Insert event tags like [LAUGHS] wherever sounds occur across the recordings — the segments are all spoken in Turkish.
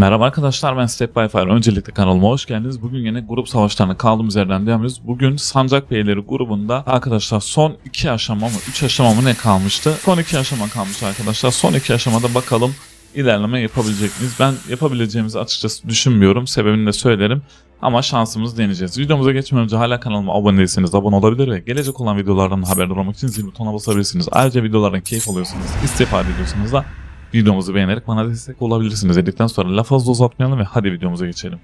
Merhaba arkadaşlar ben Step by Fire. Öncelikle kanalıma hoş geldiniz. Bugün yine grup savaşlarına kaldığımız yerden devam ediyoruz. Bugün Sancak Beyleri grubunda arkadaşlar son iki aşama mı 3 aşama mı ne kalmıştı? Son iki aşama kalmış arkadaşlar. Son iki aşamada bakalım ilerleme yapabilecek miyiz? Ben yapabileceğimizi açıkçası düşünmüyorum. Sebebini de söylerim. Ama şansımızı deneyeceğiz. Videomuza geçmeden önce hala kanalıma abone değilseniz abone olabilir ve gelecek olan videolardan haberdar olmak için zil butonuna basabilirsiniz. Ayrıca videolardan keyif alıyorsanız, istifade ediyorsanız da videomuzu beğenerek bana destek olabilirsiniz dedikten sonra laf fazla uzatmayalım ve hadi videomuza geçelim.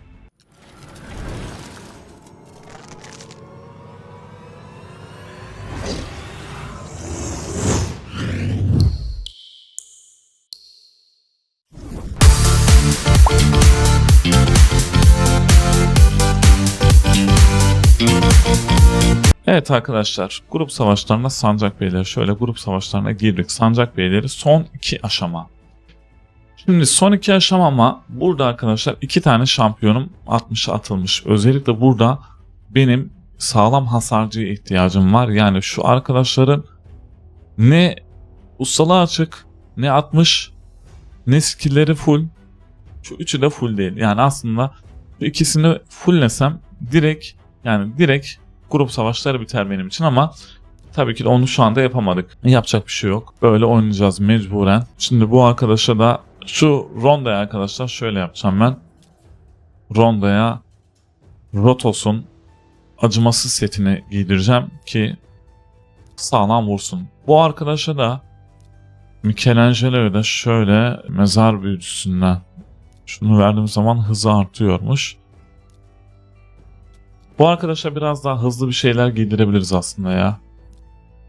Evet arkadaşlar grup savaşlarına Sancak Beyleri şöyle grup savaşlarına girdik. Sancak Beyleri son iki aşama. Şimdi son iki aşama ama burada arkadaşlar iki tane şampiyonum 60'a atılmış. Özellikle burada benim sağlam hasarcıya ihtiyacım var. Yani şu arkadaşların ne ustalığı açık ne 60 ne skillleri full. Şu üçü de full değil. Yani aslında bu ikisini fulllesem direkt yani direkt grup savaşları biter benim için ama tabii ki de onu şu anda yapamadık. Yapacak bir şey yok. Böyle oynayacağız mecburen. Şimdi bu arkadaşa da şu Ronda'ya arkadaşlar şöyle yapacağım ben. Ronda'ya Rotos'un acımasız setini giydireceğim ki sağlam vursun. Bu arkadaşa da Michelangelo'ya da şöyle mezar büyücüsünden şunu verdiğim zaman hızı artıyormuş. Bu arkadaşa biraz daha hızlı bir şeyler giydirebiliriz aslında ya.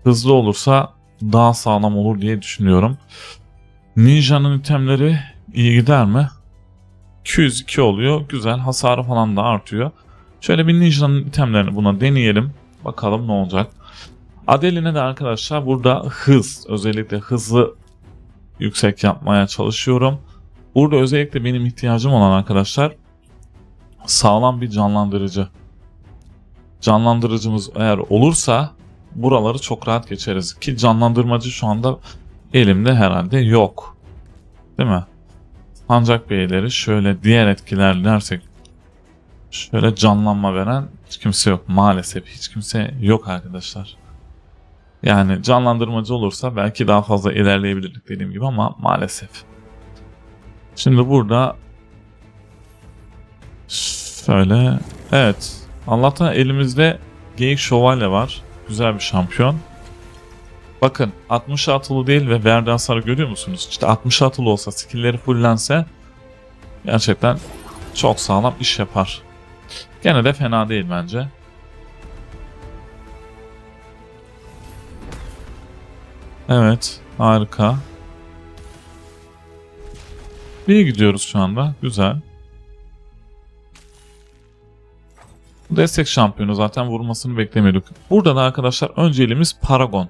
Hızlı olursa daha sağlam olur diye düşünüyorum. Ninja'nın itemleri iyi gider mi? 202 oluyor. Güzel. Hasarı falan da artıyor. Şöyle bir Ninja'nın itemlerini buna deneyelim. Bakalım ne olacak. Adeline de arkadaşlar burada hız. Özellikle hızı yüksek yapmaya çalışıyorum. Burada özellikle benim ihtiyacım olan arkadaşlar sağlam bir canlandırıcı canlandırıcımız eğer olursa buraları çok rahat geçeriz. Ki canlandırmacı şu anda elimde herhalde yok. Değil mi? Ancak beyleri şöyle diğer etkiler dersek şöyle canlanma veren hiç kimse yok. Maalesef hiç kimse yok arkadaşlar. Yani canlandırmacı olursa belki daha fazla ilerleyebilirdik dediğim gibi ama maalesef. Şimdi burada şöyle evet Allah'tan elimizde Geyik Şövalye var. Güzel bir şampiyon. Bakın 60 atılı değil ve verdiği hasarı görüyor musunuz? İşte 60 atılı olsa skillleri fullense gerçekten çok sağlam iş yapar. Gene de fena değil bence. Evet harika. İyi gidiyoruz şu anda. Güzel. Destek şampiyonu zaten vurmasını beklemiyorduk. Burada da arkadaşlar önceliğimiz Paragon.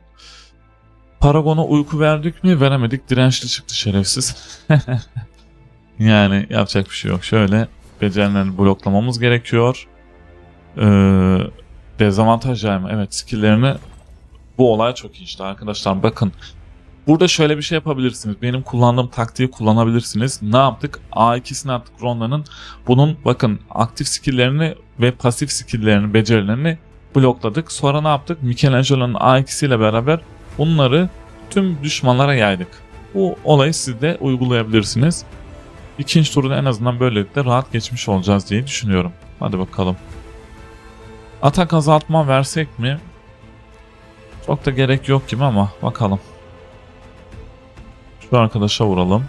Paragon'a uyku verdik mi veremedik dirençli çıktı şerefsiz. [LAUGHS] yani yapacak bir şey yok. Şöyle becerilerini bloklamamız gerekiyor. Ee, dezavantaj yayma evet skilllerini bu olay çok iyi işte arkadaşlar bakın. Burada şöyle bir şey yapabilirsiniz. Benim kullandığım taktiği kullanabilirsiniz. Ne yaptık? A2'sini attık Ronda'nın. Bunun bakın aktif skilllerini ve pasif skilllerini, becerilerini blokladık. Sonra ne yaptık? Michelangelo'nun A2'siyle ile beraber bunları tüm düşmanlara yaydık. Bu olayı siz de uygulayabilirsiniz. İkinci turda en azından böylelikle rahat geçmiş olacağız diye düşünüyorum. Hadi bakalım. Atak azaltma versek mi? Çok da gerek yok gibi ama bakalım. Şu arkadaşa vuralım.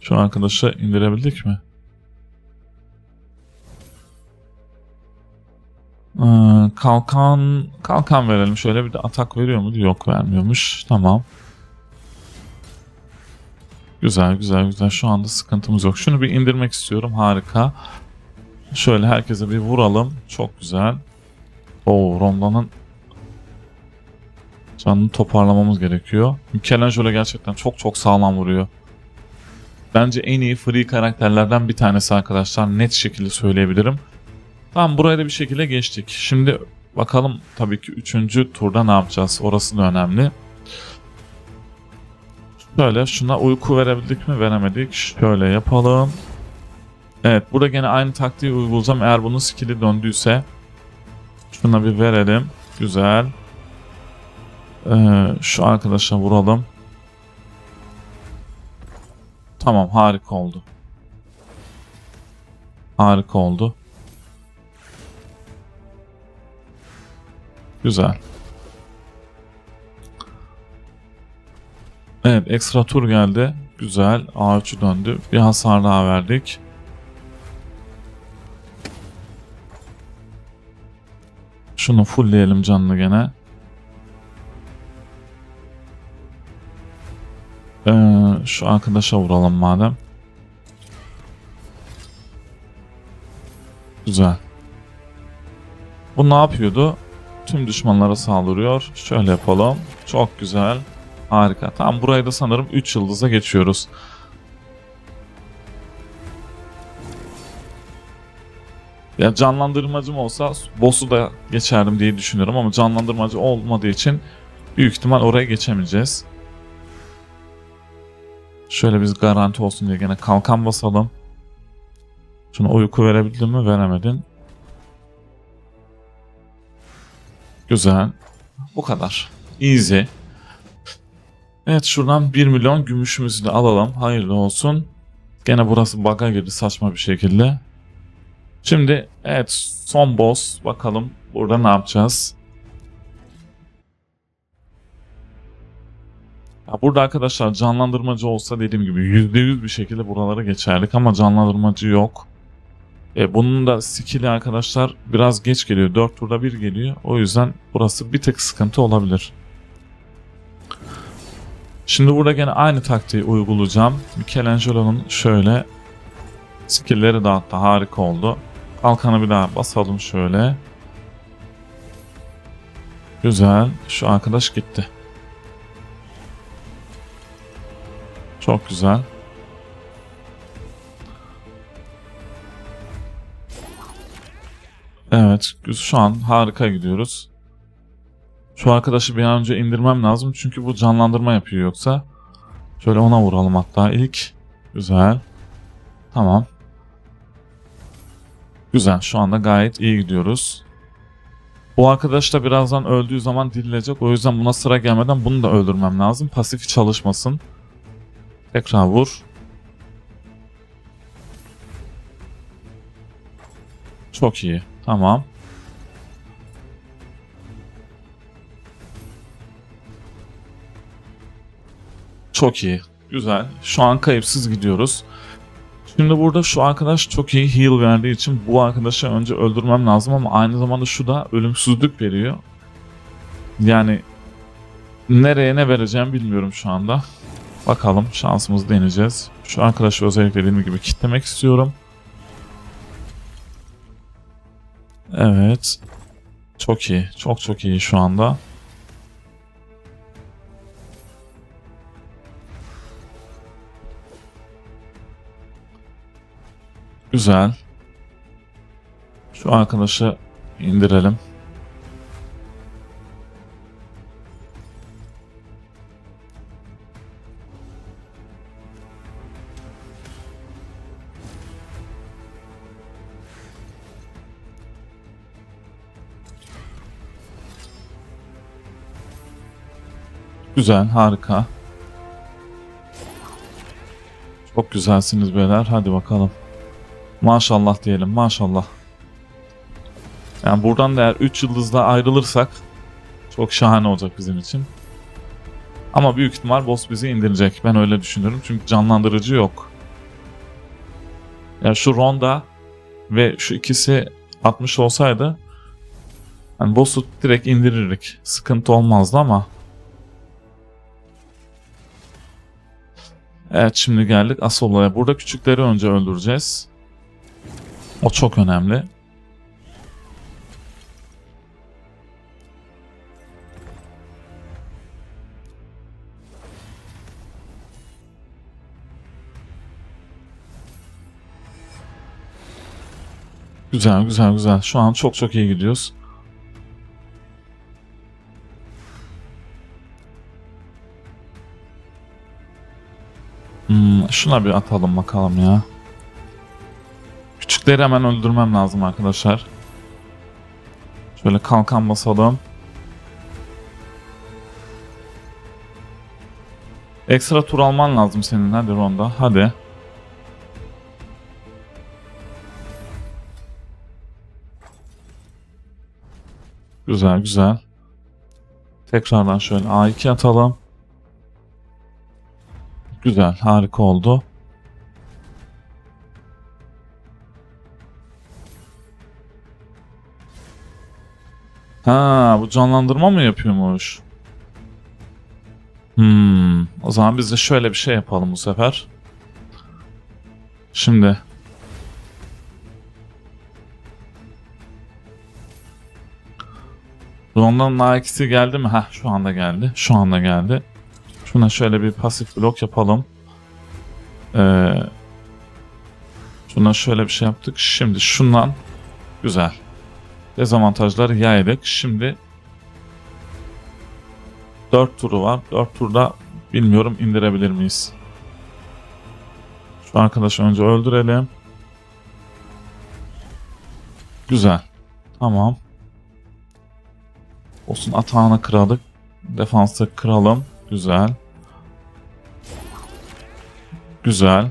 Şu arkadaşı indirebildik mi? Ee, kalkan kalkan verelim. Şöyle bir de atak veriyor mu? Yok vermiyormuş. Tamam. Güzel güzel güzel. Şu anda sıkıntımız yok. Şunu bir indirmek istiyorum. Harika. Şöyle herkese bir vuralım. Çok güzel. Oo Ronda'nın canını toparlamamız gerekiyor. Michelangelo gerçekten çok çok sağlam vuruyor. Bence en iyi free karakterlerden bir tanesi arkadaşlar. Net şekilde söyleyebilirim. Tamam buraya da bir şekilde geçtik. Şimdi bakalım tabii ki 3. turda ne yapacağız? Orası da önemli. Şöyle şuna uyku verebildik mi veremedik. Şöyle yapalım. Evet burada gene aynı taktiği uygulayacağım. Eğer bunun skill'i döndüyse şuna bir verelim. Güzel. Ee, şu arkadaşa vuralım. Tamam harika oldu. Harika oldu. Güzel. Evet ekstra tur geldi. Güzel. A3'ü döndü. Bir hasar daha verdik. Şunu fullleyelim canlı gene. Ee, şu arkadaşa vuralım madem. Güzel. Bu ne yapıyordu? Tüm düşmanlara saldırıyor. Şöyle yapalım. Çok güzel. Harika. Tamam burayı da sanırım 3 yıldıza geçiyoruz. Ya canlandırmacım olsa boss'u da geçerdim diye düşünüyorum ama canlandırmacı olmadığı için büyük ihtimal oraya geçemeyeceğiz. Şöyle biz garanti olsun diye gene kalkan basalım. Şuna uyku verebildin mi? Veremedin. Güzel. Bu kadar. Easy. Evet şuradan 1 milyon gümüşümüzü de alalım. Hayırlı olsun. Gene burası bug'a girdi saçma bir şekilde. Şimdi evet son boss. Bakalım burada ne yapacağız. Ya burada arkadaşlar canlandırmacı olsa dediğim gibi %100 bir şekilde buralara geçerdik ama canlandırmacı yok. E, bunun da skill'i arkadaşlar biraz geç geliyor. 4 turda bir geliyor. O yüzden burası bir tık sıkıntı olabilir. Şimdi burada gene aynı taktiği uygulayacağım. Michelangelo'nun şöyle skill'leri dağıttı. Harika oldu. Kalkanı bir daha basalım şöyle. Güzel. Şu arkadaş gitti. Çok güzel. Evet, şu an harika gidiyoruz. Şu arkadaşı bir an önce indirmem lazım çünkü bu canlandırma yapıyor yoksa. Şöyle ona vuralım hatta ilk. Güzel. Tamam. Güzel, şu anda gayet iyi gidiyoruz. Bu arkadaş da birazdan öldüğü zaman dirilecek. O yüzden buna sıra gelmeden bunu da öldürmem lazım. Pasifi çalışmasın. Tekrar vur. Çok iyi. Tamam. Çok iyi. Güzel. Şu an kayıpsız gidiyoruz. Şimdi burada şu arkadaş çok iyi heal verdiği için bu arkadaşı önce öldürmem lazım ama aynı zamanda şu da ölümsüzlük veriyor. Yani nereye ne vereceğim bilmiyorum şu anda. Bakalım şansımızı deneyeceğiz. Şu arkadaşı özellikle dediğim gibi kitlemek istiyorum. Evet. Çok iyi. Çok çok iyi şu anda. Güzel. Şu arkadaşı indirelim. Güzel, harika. Çok güzelsiniz beyler. Hadi bakalım. Maşallah diyelim, maşallah. Yani buradan da eğer 3 yıldızla ayrılırsak çok şahane olacak bizim için. Ama büyük ihtimal boss bizi indirecek. Ben öyle düşünüyorum. Çünkü canlandırıcı yok. Yani şu Ronda ve şu ikisi 60 olsaydı yani boss'u direkt indirirdik. Sıkıntı olmazdı ama Evet şimdi geldik asıl olaya. Burada küçükleri önce öldüreceğiz. O çok önemli. Güzel güzel güzel. Şu an çok çok iyi gidiyoruz. Şuna bir atalım bakalım ya. Küçükleri hemen öldürmem lazım arkadaşlar. Şöyle kalkan basalım. Ekstra tur alman lazım senin hadi Ronda hadi. Güzel güzel. Tekrardan şöyle A2 atalım. Güzel harika oldu. Ha bu canlandırma mı yapıyormuş? Hmm, o zaman biz de şöyle bir şey yapalım bu sefer. Şimdi Ron'dan A2'si geldi mi? Heh şu anda geldi. Şu anda geldi. Şuna şöyle bir pasif blok yapalım. Ee, şuna şöyle bir şey yaptık. Şimdi şundan güzel. Dezavantajları yaydık. Şimdi 4 turu var. 4 turda bilmiyorum indirebilir miyiz? Şu arkadaşı önce öldürelim. Güzel. Tamam. Olsun atağını kıralım. Defansı kıralım. Güzel. Güzel.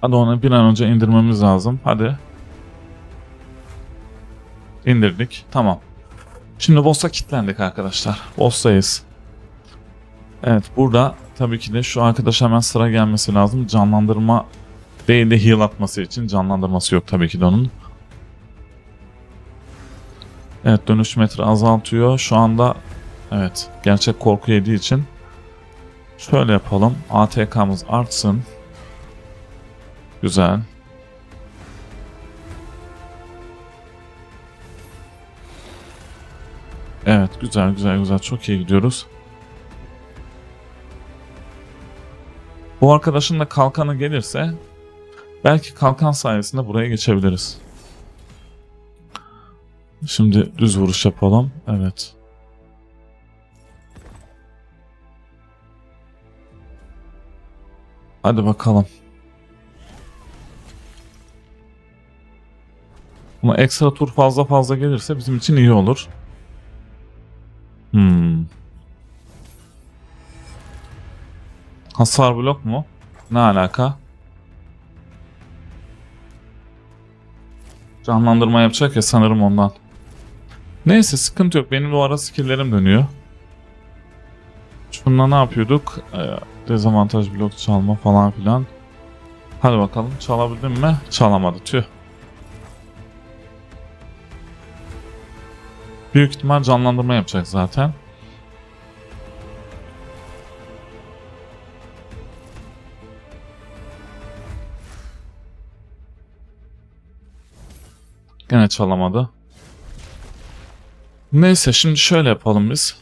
Hadi onu bir an önce indirmemiz lazım. Hadi. İndirdik. Tamam. Şimdi boss'a kilitlendik arkadaşlar. Boss'tayız. Evet burada tabii ki de şu arkadaş hemen sıra gelmesi lazım. Canlandırma değil de heal atması için. Canlandırması yok tabii ki de onun. Evet dönüş metre azaltıyor. Şu anda evet gerçek korku yediği için şöyle yapalım. ATK'mız artsın. Güzel. Evet güzel güzel güzel çok iyi gidiyoruz. Bu arkadaşın da kalkanı gelirse belki kalkan sayesinde buraya geçebiliriz. Şimdi düz vuruş yapalım. Evet. Hadi bakalım. Ama ekstra tur fazla fazla gelirse bizim için iyi olur. Hmm. Hasar blok mu? Ne alaka? Canlandırma yapacak ya sanırım ondan. Neyse sıkıntı yok. Benim o ara skilllerim dönüyor. Şununla ne yapıyorduk? Ee, dezavantaj blok çalma falan filan. Hadi bakalım çalabildim mi? Çalamadı tüh. Büyük ihtimal canlandırma yapacak zaten. Gene çalamadı. Neyse şimdi şöyle yapalım biz.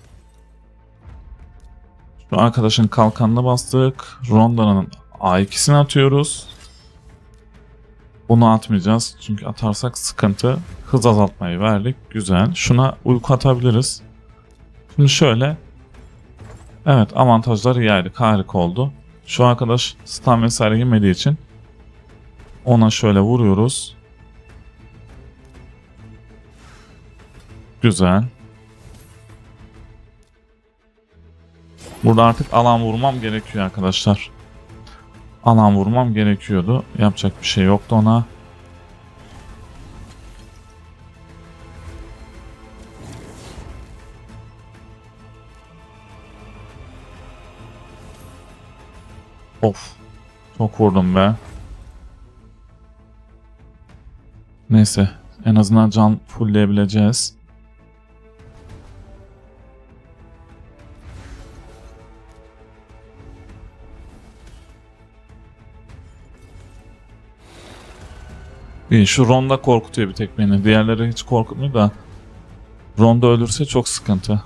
Şu arkadaşın kalkanına bastık. Ronda'nın A2'sini atıyoruz. Bunu atmayacağız çünkü atarsak sıkıntı. Hız azaltmayı verdik. Güzel. Şuna uyku atabiliriz. Şimdi şöyle. Evet avantajları yaydık. Harika oldu. Şu arkadaş stun vesaire yemediği için ona şöyle vuruyoruz. Güzel. Burada artık alan vurmam gerekiyor arkadaşlar. Alan vurmam gerekiyordu. Yapacak bir şey yoktu ona. Of. Çok vurdum be. Neyse. En azından can fullleyebileceğiz. İyi, şu Ronda korkutuyor bir tek beni. Diğerleri hiç korkutmuyor da. Ronda ölürse çok sıkıntı.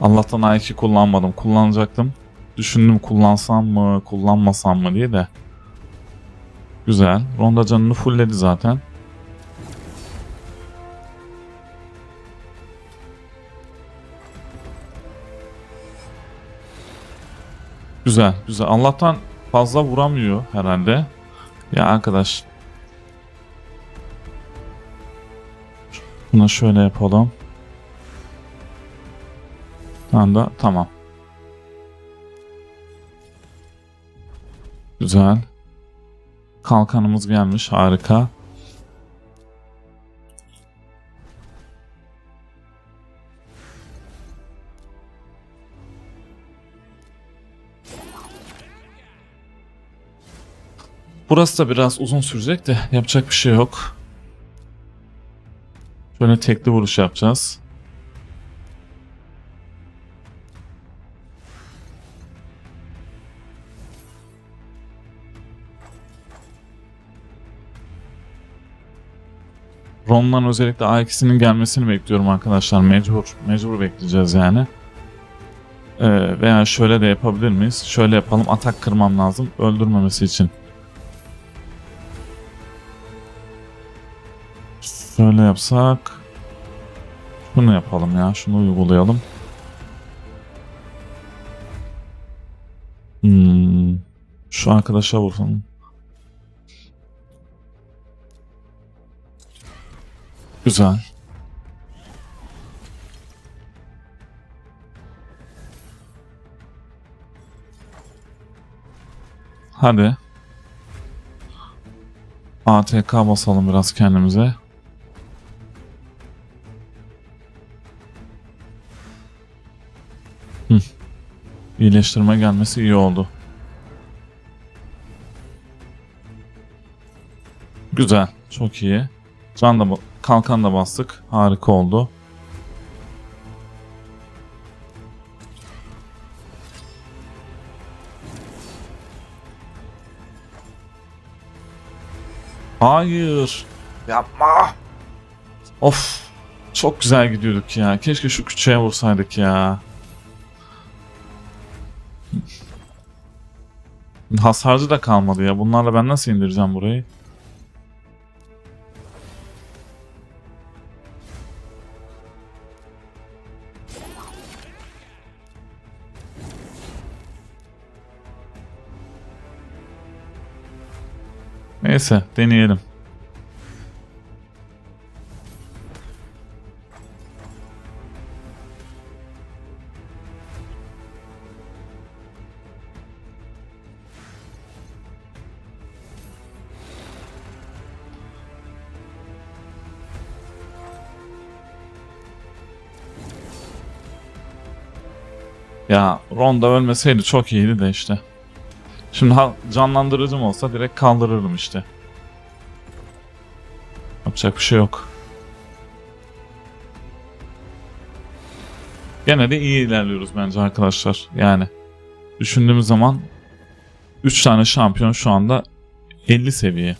Allah'tan A2 kullanmadım. Kullanacaktım. Düşündüm kullansam mı, kullanmasam mı diye de. Güzel. Ronda canını fullledi zaten. Güzel güzel. Allah'tan fazla vuramıyor herhalde. Ya arkadaş. Buna şöyle yapalım. Tamam da tamam. Güzel. Kalkanımız gelmiş. Harika. Burası da biraz uzun sürecek de yapacak bir şey yok. Şöyle tekli vuruş yapacağız. Ron'dan özellikle A2'sinin gelmesini bekliyorum arkadaşlar. Mecbur. Mecbur bekleyeceğiz yani. Ee, veya şöyle de yapabilir miyiz? Şöyle yapalım. Atak kırmam lazım. Öldürmemesi için. Şöyle yapsak. Şunu yapalım ya. Şunu uygulayalım. Hmm. Şu arkadaşa vursun. Güzel. Hadi. ATK basalım biraz kendimize. İyileştirme gelmesi iyi oldu. Güzel. Çok iyi. Can da kalkan da bastık. Harika oldu. Hayır. Yapma. Of. Çok güzel gidiyorduk ya. Keşke şu küçüğe vursaydık ya. Hasarcı da kalmadı ya. Bunlarla ben nasıl indireceğim burayı? Neyse deneyelim. Ronda ölmeseydi çok iyiydi de işte. Şimdi canlandırıcım olsa direkt kaldırırım işte. Yapacak bir şey yok. Gene de iyi ilerliyoruz bence arkadaşlar. Yani düşündüğümüz zaman 3 tane şampiyon şu anda 50 seviye.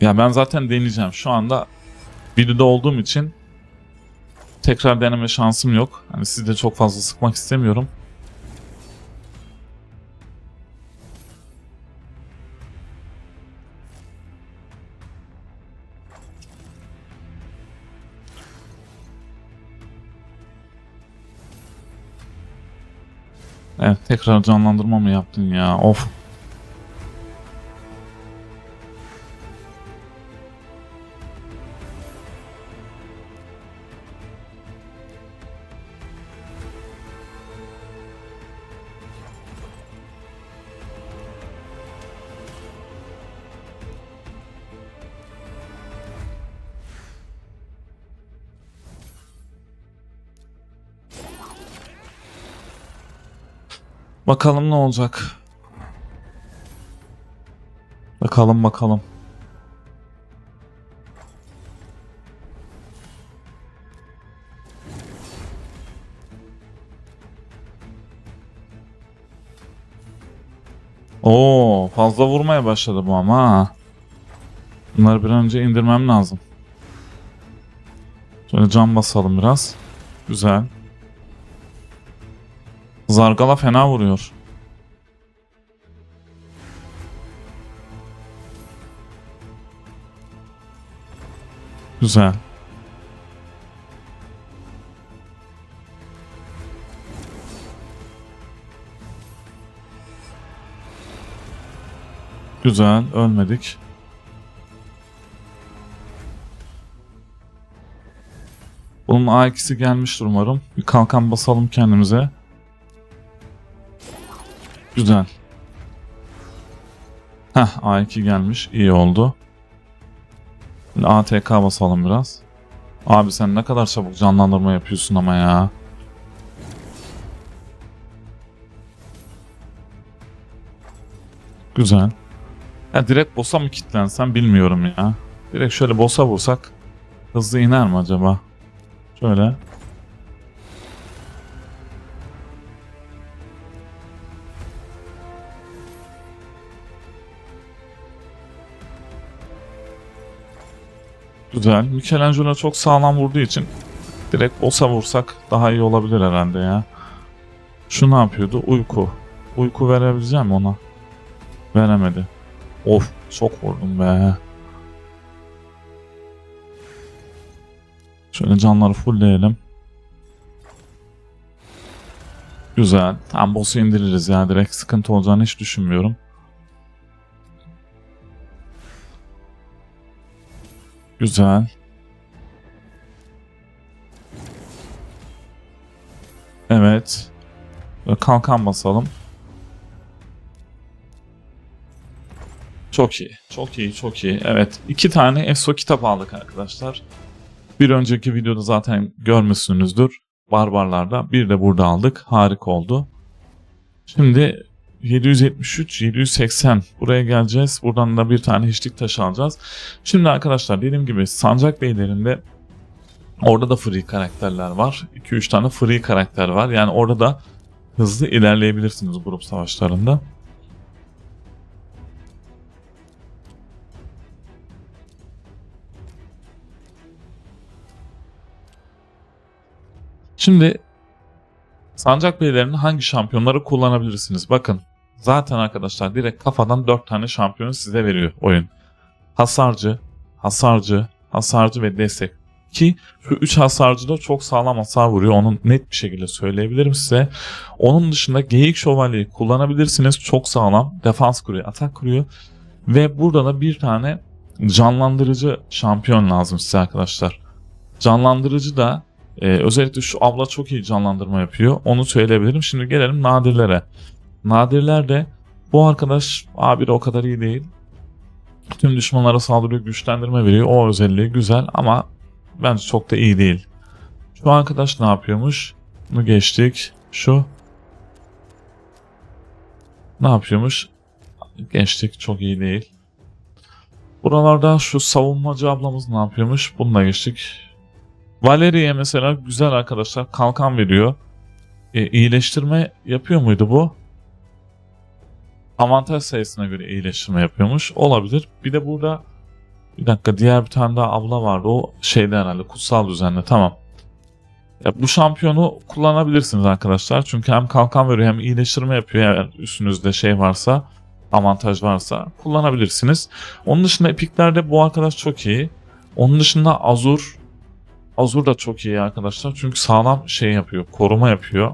Ya ben zaten deneyeceğim. Şu anda videoda olduğum için tekrar deneme şansım yok. Hani sizi de çok fazla sıkmak istemiyorum. Evet tekrar canlandırma mı yaptın ya? Of. Bakalım ne olacak. Bakalım bakalım. Oo, fazla vurmaya başladı bu ama. Bunları bir önce indirmem lazım. Şöyle cam basalım biraz. Güzel. Zargala fena vuruyor. Güzel. Güzel, ölmedik. Bunun A2'si gelmiştir umarım. Bir kalkan basalım kendimize. Güzel. Heh A2 gelmiş. iyi oldu. Şimdi ATK basalım biraz. Abi sen ne kadar çabuk canlandırma yapıyorsun ama ya. Güzel. Ya direkt boss'a mı kilitlensem bilmiyorum ya. Direkt şöyle boss'a vursak hızlı iner mi acaba? Şöyle. Güzel. Michelangelo çok sağlam vurduğu için direkt boss'a vursak daha iyi olabilir herhalde ya. Şu ne yapıyordu? Uyku. Uyku verebileceğim ona. Veremedi. Of çok vurdum be. Şöyle canları fullleyelim. Güzel. Tam boss'u indiririz ya. Direkt sıkıntı olacağını hiç düşünmüyorum. Güzel. Evet. Böyle kalkan basalım. Çok iyi. Çok iyi. Çok iyi. Evet. iki tane ESO kitap aldık arkadaşlar. Bir önceki videoda zaten görmüşsünüzdür. Barbarlarda. Bir de burada aldık. Harika oldu. Şimdi 773, 780 buraya geleceğiz. Buradan da bir tane hiçlik taşı alacağız. Şimdi arkadaşlar dediğim gibi Sancak Beylerinde orada da free karakterler var. 2-3 tane free karakter var. Yani orada da hızlı ilerleyebilirsiniz grup savaşlarında. Şimdi Sancak Beylerinin hangi şampiyonları kullanabilirsiniz? Bakın zaten arkadaşlar direkt kafadan 4 tane şampiyonu size veriyor oyun. Hasarcı, hasarcı, hasarcı ve destek. Ki şu 3 hasarcı da çok sağlam hasar vuruyor. Onu net bir şekilde söyleyebilirim size. Onun dışında Geyik Şövalyeyi kullanabilirsiniz. Çok sağlam. Defans kuruyor, atak kuruyor. Ve burada da bir tane canlandırıcı şampiyon lazım size arkadaşlar. Canlandırıcı da ee, özellikle şu abla çok iyi canlandırma yapıyor. Onu söyleyebilirim. Şimdi gelelim nadirlere. Nadirler de bu arkadaş A1 o kadar iyi değil. Tüm düşmanlara saldırıyor, güçlendirme veriyor. O özelliği güzel ama bence çok da iyi değil. Şu arkadaş ne yapıyormuş? Bunu geçtik. Şu ne yapıyormuş? Geçtik. Çok iyi değil. Buralarda şu savunmacı ablamız ne yapıyormuş? Bunu geçtik. Valeriye mesela güzel arkadaşlar kalkan veriyor. E, iyileştirme yapıyor muydu bu? Avantaj sayısına göre iyileştirme yapıyormuş. Olabilir. Bir de burada bir dakika diğer bir tane daha abla vardı. O şeyde herhalde kutsal düzenle. Tamam. Ya bu şampiyonu kullanabilirsiniz arkadaşlar. Çünkü hem kalkan veriyor hem iyileştirme yapıyor. Eğer üstünüzde şey varsa avantaj varsa kullanabilirsiniz. Onun dışında epiklerde bu arkadaş çok iyi. Onun dışında Azur Azur da çok iyi arkadaşlar. Çünkü sağlam şey yapıyor. Koruma yapıyor.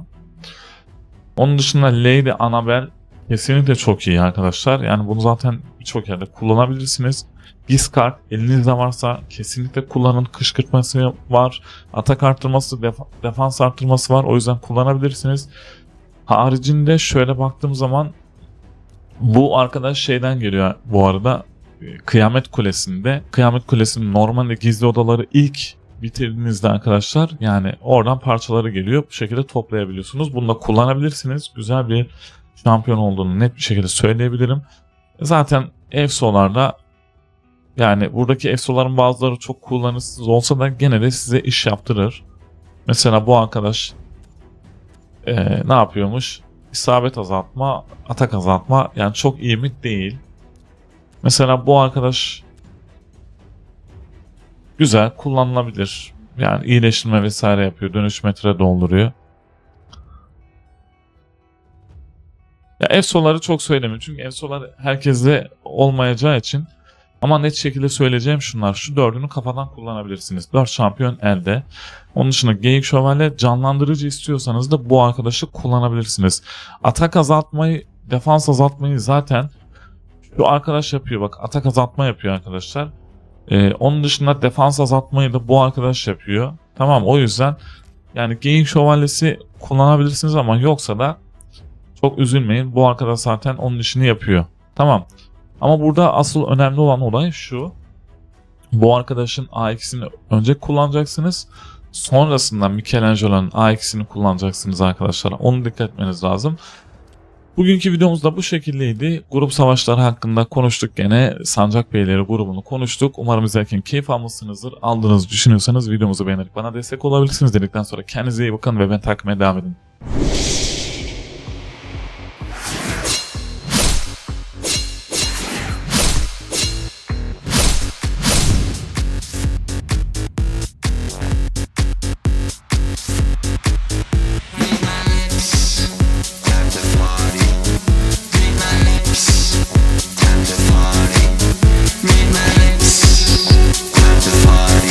Onun dışında Lady Annabelle kesinlikle çok iyi arkadaşlar. Yani bunu zaten birçok yerde kullanabilirsiniz. Discard elinizde varsa kesinlikle kullanın. Kışkırtması var. Atak arttırması, def- defans arttırması var. O yüzden kullanabilirsiniz. Haricinde şöyle baktığım zaman bu arkadaş şeyden geliyor bu arada. Kıyamet Kulesi'nde. Kıyamet Kulesi'nin normalde gizli odaları ilk bitirdiğinizde arkadaşlar yani oradan parçaları geliyor. Bu şekilde toplayabiliyorsunuz. Bunu da kullanabilirsiniz. Güzel bir şampiyon olduğunu net bir şekilde söyleyebilirim. Zaten EFSO'larda yani buradaki EFSO'ların bazıları çok kullanışsız olsa da gene de size iş yaptırır. Mesela bu arkadaş e, ne yapıyormuş? İsabet azaltma, atak azaltma yani çok iyi mi? Değil. Mesela bu arkadaş Güzel, kullanılabilir. Yani iyileştirme vesaire yapıyor. Dönüş metre dolduruyor. Ya EFSO'ları çok söylemiyorum. Çünkü EFSO'lar herkeste olmayacağı için Ama net şekilde söyleyeceğim şunlar. Şu dördünü kafadan kullanabilirsiniz. 4 şampiyon elde. Onun dışında Geyik Şövalye canlandırıcı istiyorsanız da bu arkadaşı kullanabilirsiniz. Atak azaltmayı, defans azaltmayı zaten şu arkadaş yapıyor. Bak atak azaltma yapıyor arkadaşlar. Ee, onun dışında defans azaltmayı da bu arkadaş yapıyor. Tamam o yüzden yani Geyik Şövalyesi kullanabilirsiniz ama yoksa da çok üzülmeyin. Bu arkadaş zaten onun işini yapıyor. Tamam. Ama burada asıl önemli olan olay şu. Bu arkadaşın A2'sini önce kullanacaksınız. Sonrasında Michelangelo'nun A2'sini kullanacaksınız arkadaşlar. Onu dikkat etmeniz lazım. Bugünkü videomuz da bu şekildeydi. Grup savaşları hakkında konuştuk gene. Sancak Beyleri grubunu konuştuk. Umarım izlerken keyif almışsınızdır. Aldığınızı düşünüyorsanız videomuzu beğenerek bana destek olabilirsiniz dedikten sonra kendinize iyi bakın ve ben takmaya devam edin.